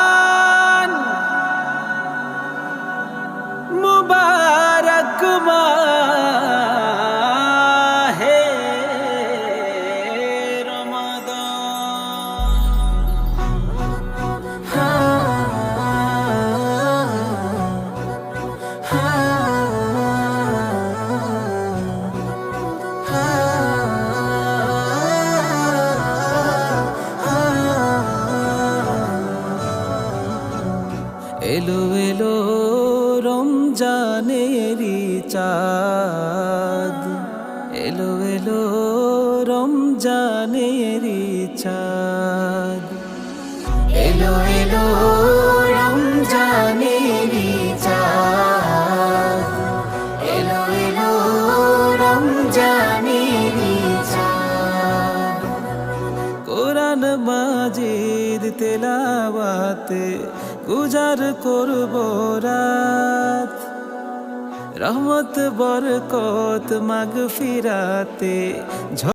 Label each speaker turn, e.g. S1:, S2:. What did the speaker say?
S1: রমাদান মুবারক মাহে এলো এলো রমজানেরি চাঁদ। এলো এলো রমজানেরি চাঁদ। এলো এলো রমজানেরি চাঁদ। এলো এলো রমজানেরি মাজিদ তেলাওয়াতে গুজার করব রাত। রহমত বরকত মাগ ফিরাতে